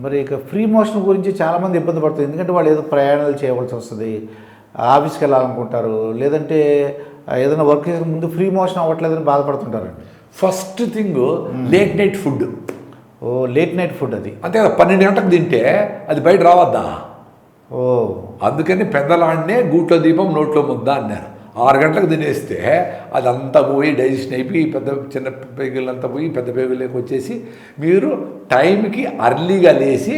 మరి ఇక free motion గురించి చాలామంది ఇబ్బంది పడుతుంది. ఎందుకంటే వాళ్ళు ఏదో ప్రయాణాలు చేయవలసి వస్తుంది ఆఫీస్కి వెళ్ళాలనుకుంటారు లేదంటే ఏదైనా వర్క్ చేసే ముందు ఫ్రీ మోషన్ అవ్వట్లేదని బాధపడుతుంటారండి. First thing late night food oh late night food అది. అంతే కదా పన్నెండు గంటలకు తింటే అది బయట రావద్దా? ఓ. అందుకని పెద్దలాడినే గూట్లో దీపం నోట్లో ముద్ద అన్నారు. ఆరు గంటలకు తినేస్తే అదంతా పోయి డైజెషన్ అయిపోయి పెద్ద చిన్న పేగులంతా పోయి పెద్ద పేగులోకి వచ్చేసి మీరు టైంకి అర్లీగా లేచి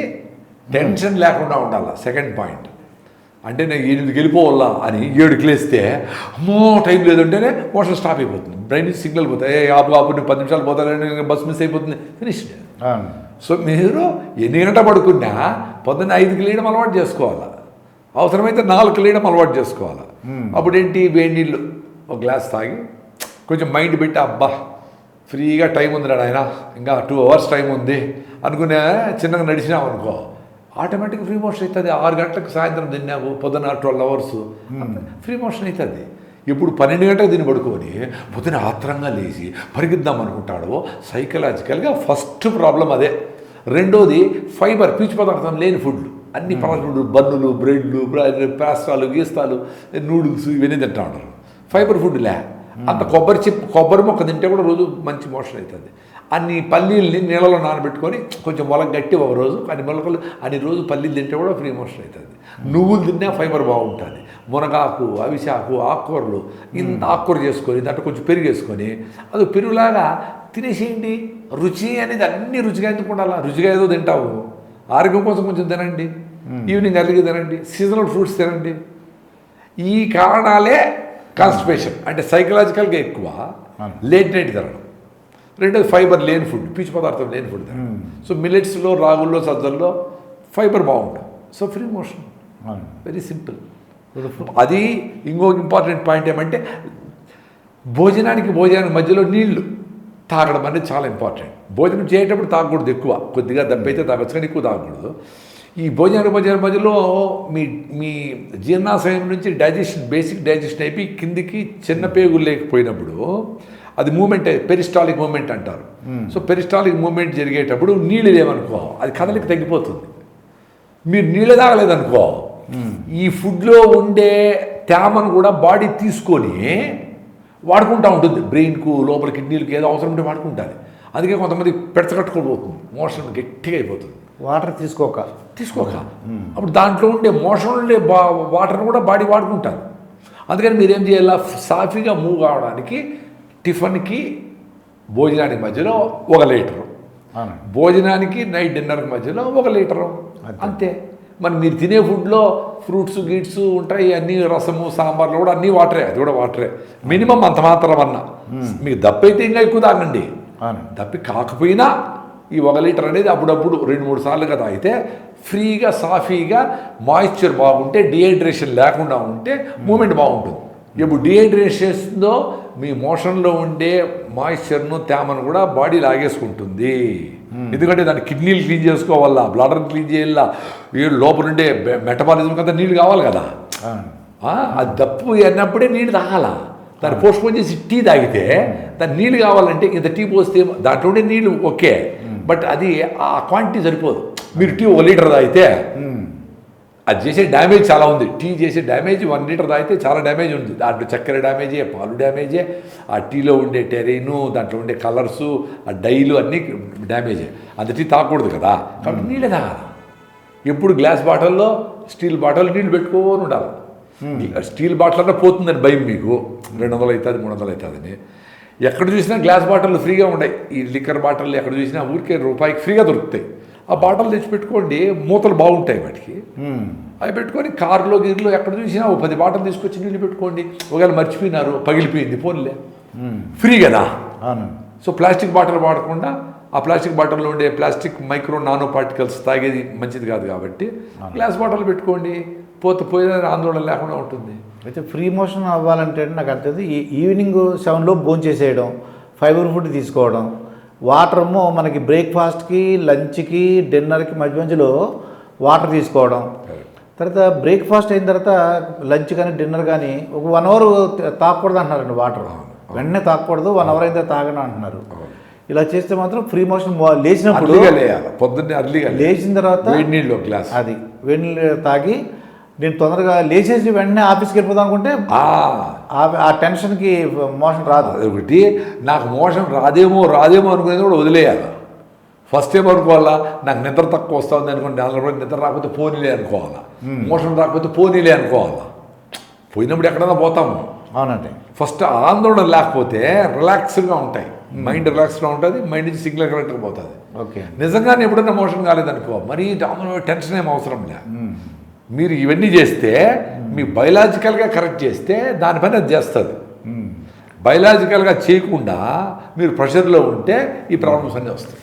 టెన్షన్ లేకుండా ఉండాలి సెకండ్ పాయింట్. అంటే నేను ఎనిమిదికి వెళ్ళిపోవాలా అని ఏడుకి లేస్తే అమ్మో టైం లేదంటేనే మోషన్ స్టాప్ అయిపోతుంది. బ్రెయిన్ సిగ్నల్ పోతాయి ఆపు ఆపు నేను పది నిమిషాలు పోతాను బస్ మిస్ అయిపోతుంది. ఫినిష్. సో మీరు ఎన్ని గంట పడుకున్నా పొద్దున్న ఐదుకి లేయడం అలవాటు చేసుకోవాలి. అవసరమైతే నాలుగు లేయడం అలవాటు చేసుకోవాలి. అప్పుడు ఏంటి వేడి నీళ్ళు ఒక గ్లాస్ తాగి కొంచెం మైండ్ పెట్టి అబ్బా ఫ్రీగా టైం ఉంది ఆయన ఇంకా టూ అవర్స్ టైం ఉంది అనుకునే చిన్నగా నడిచినాం అనుకో ఆటోమేటిక్ ఫ్రీ మోషన్ అవుతుంది ఆరు గంటలకు సాయంత్రం తిన్నావు పొద్దున ట్వెల్వ్ అవర్స్. ఫ్రీ మోషన్ అవుతుంది ఇప్పుడు పన్నెండు గంటలకు దీన్ని పడుకొని పొద్దున ఆత్రంగా లేచి పరిగిద్దాం అనుకుంటాడో. సైకలాజికల్గా ఫస్ట్ ప్రాబ్లం అదే. రెండోది ఫైబర్ పీచు పదార్థం లేని ఫుడ్లు అన్ని పదార్థాలు బన్నులు బ్రెడ్లు పాస్తాలు గీస్తాలు నూడిల్స్ ఇవన్నీ తింటా ఉంటారు. ఫైబర్ ఫుడ్ లే. అంత కొబ్బరి చిప్ కొబ్బరి మొక్క తింటే కూడా రోజు మంచి మోషన్ అవుతుంది అన్ని పల్లీల్ని నీళ్ళలో నానబెట్టుకొని కొంచెం మొలక గట్టి ఒక రోజు అన్ని మొలకలు అన్ని రోజు పల్లీలు తింటే కూడా ఫ్రీ మోషన్ అవుతుంది నువ్వులు తిన్నా ఫైబర్ బాగుంటుంది. మునగాకు అవిశాకు ఆకుకూరలు ఇంత ఆకుకూర చేసుకొని దాంట్లో కొంచెం పెరుగు వేసుకొని అది పెరుగులాగా తినేసేయండి. రుచి అనేది అన్ని రుచిగా ఎందుకు ఉండాలా? రుచిగా ఏదో తింటావు. ఆరోగ్యం కోసం కొంచెం తినండి ఈవినింగ్ అర్లీగా తినండి సీజనల్ ఫ్రూట్స్ తినండి. ఈ కారణాలే కాన్స్టిపేషన్ అంటే సైకలాజికల్గా ఎక్కువ లేట్ నైట్ తినడం. రెండోది ఫైబర్ లేని ఫుడ్ పీచు పదార్థం లేని ఫుడ్ తినడం. సో మిల్లెట్స్లో రాగుల్లో సజ్జల్లో ఫైబర్ బాగుంటుంది so free motion. Very simple అది ఇంకొక ఇంపార్టెంట్ పాయింట్ ఏమంటే భోజనానికి భోజనానికి మధ్యలో నీళ్ళు తాగడం అనేది చాలా ఇంపార్టెంట్. భోజనం చేసేటప్పుడు తాగకూడదు ఎక్కువ. కొద్దిగా దెబ్బైతే తాగొచ్చు కానీ ఎక్కువ తాగకూడదు. ఈ భోజనానికి భోజనం మధ్యలో మీ మీ జీర్ణాశయం నుంచి డైజెషన్ బేసిక్ డైజెషన్ అయిపోయి కిందికి చిన్న పేగులు లేకపోయినప్పుడు అది మూమెంట్ పెరిస్టాలిక్ మూమెంట్ అంటారు. సో పెరిస్టాలిక్ మూమెంట్ జరిగేటప్పుడు నీళ్ళు లేవనుకో అది కదలిక తగ్గిపోతుంది. మీరు నీళ్ళు తాగలేదనుకో ఈ ఫుడ్లో ఉండే తేమను కూడా బాడీ తీసుకొని వాడుకుంటూ ఉంటుంది. బ్రెయిన్కు లోపల కిడ్నీలకు ఏదో అవసరం ఉంటే వాడుకుంటుంది. అందుకే కొంతమంది పెడచకట్టుకోబోతుంది మోషన్ గట్టిగా అయిపోతుంది వాటర్ తీసుకోక. తీసుకోక. అప్పుడు దాంట్లో ఉండే మోషన్ ఉండే బా వాటర్ని కూడా బాడీ వాడుకుంటారు. అందుకని మీరేం చేయాలా? సాఫీగా మూవ్ కావడానికి టిఫిన్కి భోజనానికి మధ్యలో ఒక లీటరు. భోజనానికి నైట్ డిన్నర్కి మధ్యలో ఒక లీటరు. అంతే. మరి మీరు తినే ఫుడ్లో ఫ్రూట్స్ గీట్స్ ఉంటాయి అన్ని రసము సాంబార్లు కూడా అన్నీ వాటరే అది కూడా వాటరే. మినిమం అంత మాత్రం అన్న. మీకు దప్పైతే ఇంకా ఎక్కువ తాగండి దప్పి కాకపోయినా ఈ ఒక లీటర్ అనేది అప్పుడప్పుడు రెండు మూడు సార్లుగా తాగితే ఫ్రీగా సాఫీగా మాయిశ్చర్ బాగుంటే డిహైడ్రేషన్ లేకుండా ఉంటే మూమెంట్ బాగుంటుంది. ఇప్పుడు డిహైడ్రేషన్ చేస్తుందో మీ మోషన్లో ఉండే మాయిశ్చర్ను తేమను కూడా బాడీ లాగేసుకుంటుంది. ఎందుకంటే దాన్ని కిడ్నీలు క్లీన్ చేసుకోవాలా బ్లడర్ క్లీన్ చేయాలా ఈ లోపల ఉండే మెటబాలిజం కదా నీళ్ళు కావాలి కదా. అది దప్పు అన్నప్పుడే నీళ్ళు తాగాల. దాన్ని పోస్ట్పోన్ చేసి టీ తాగితే దాని నీళ్ళు కావాలంటే ఇంత టీ పోస్తే దాంట్లో ఉండే నీళ్ళు ఓకే. బట్ అది ఆ క్వాంటిటీ సరిపోదు. మీరు టీ ఒక లీటర్ తాగితే అది చేసే డ్యామేజ్ చాలా ఉంది. టీ చేసే డ్యామేజ్ వన్ లీటర్ తాగితే చాలా డ్యామేజ్ ఉంది. దాంట్లో చక్కెర డ్యామేజే పాలు డ్యామేజే ఆ టీలో ఉండే టెరైను దాంట్లో ఉండే కలర్సు ఆ డైలు అన్నీ డ్యామేజే. అంత టీ తాగకూడదు కదా. కాబట్టి నీళ్ళే తాగాలి. ఎప్పుడు గ్లాస్ బాటిల్లో స్టీల్ బాటిల్ నీళ్ళు పెట్టుకోని ఉండాలి. స్టీల్ బాటిల్ అన్నా పోతుందని భయం మీకు. రెండు వందలు అవుతుంది మూడు వందలు అవుతుందని ఎక్కడ చూసినా గ్లాస్ బాటిల్ ఫ్రీగా ఉన్నాయి ఈ లిక్కర్ బాటిల్ ఎక్కడ చూసినా ఊరికే రూపాయికి ఫ్రీగా దొరుకుతాయి. ఆ బాటిల్ తెచ్చి పెట్టుకోండి మూతలు బాగుంటాయి వాటికి. అవి పెట్టుకొని కారులో గిరిలో ఎక్కడ చూసినా ఓ పది బాటలు తీసుకొచ్చి నీళ్ళు పెట్టుకోండి. ఒకవేళ మర్చిపోయినారు పగిలిపోయింది పోన్లే. ఫ్రీ కదా. సో ప్లాస్టిక్ బాటిల్ వాడకుండా ఆ ప్లాస్టిక్ బాటిల్లో ఉండే ప్లాస్టిక్ మైక్రో నానో పార్టికల్స్ తాగేది మంచిది కాదు కాబట్టి గ్లాస్ బాటిల్ పెట్టుకోండి. పోతే పోయిన ఆందోళన లేకుండా ఉంటుంది. అయితే ఫ్రీ మోషన్ అవ్వాలంటే నాకు అర్థం ఈవినింగ్ సెవెన్లో భోజనం చేసేయడం ఫైబర్ ఫుడ్ తీసుకోవడం వాటర్ మనకి బ్రేక్ఫాస్ట్కి లంచ్కి డిన్నర్కి మధ్య మధ్యలో వాటర్ తీసుకోవడం. తర్వాత బ్రేక్ఫాస్ట్ అయిన తర్వాత లంచ్ కానీ డిన్నర్ కానీ ఒక వన్ అవర్ తాగకూడదు అంటున్నారండి వాటర్. వెంటనే తాగకూడదు వన్ అవర్ అయితే తాగను అంటున్నారు. ఇలా చేస్తే మాత్రం ఫ్రీ మోషన్ లేచినప్పుడు పొద్దున్నే. లేచిన తర్వాత నీళ్ళు గ్లాస్. అది వేడి నీళ్ళు తాగి నేను తొందరగా లేచేసి వెంటనే ఆఫీస్కి వెళ్ళిపోదాం అనుకుంటే ఆ, టెన్షన్కి మోషన్ రాదు. అదొకటి నాకు మోషన్ రాదేమో రాదేమో అనుకునేది కూడా వదిలేయాలి. ఫస్ట్ ఏం అనుకోవాలా? నాకు నిద్ర తక్కువ వస్తుంది అనుకోండి కూడా నిద్ర రాకపోతే పోనీలే అనుకోవాలా. మోషన్ రాకపోతే పోనీలే అనుకోవాలా. పోయినప్పుడు ఎక్కడైనా పోతాము అవునండి. ఫస్ట్ ఆందోళన లేకపోతే రిలాక్స్గా ఉంటాయి. మైండ్ రిలాక్స్గా ఉంటుంది మైండ్ నుంచి సిగ్నల్ కరెక్ట్గా పోతుంది. ఓకే. నిజంగానే ఎప్పుడైనా మోషన్ కాలేదనుకో మరీ డామినో టెన్షన్ ఏం అవసరం లే. మీరు ఇవన్నీ చేస్తే మీ బయలాజికల్గా కరెక్ట్ చేస్తే దానిపైన అది చేస్తుంది. బయలాజికల్గా చేయకుండా మీరు ప్రెషర్లో ఉంటే ఈ ప్రాబ్లమ్స్ అన్నీ వస్తాయి.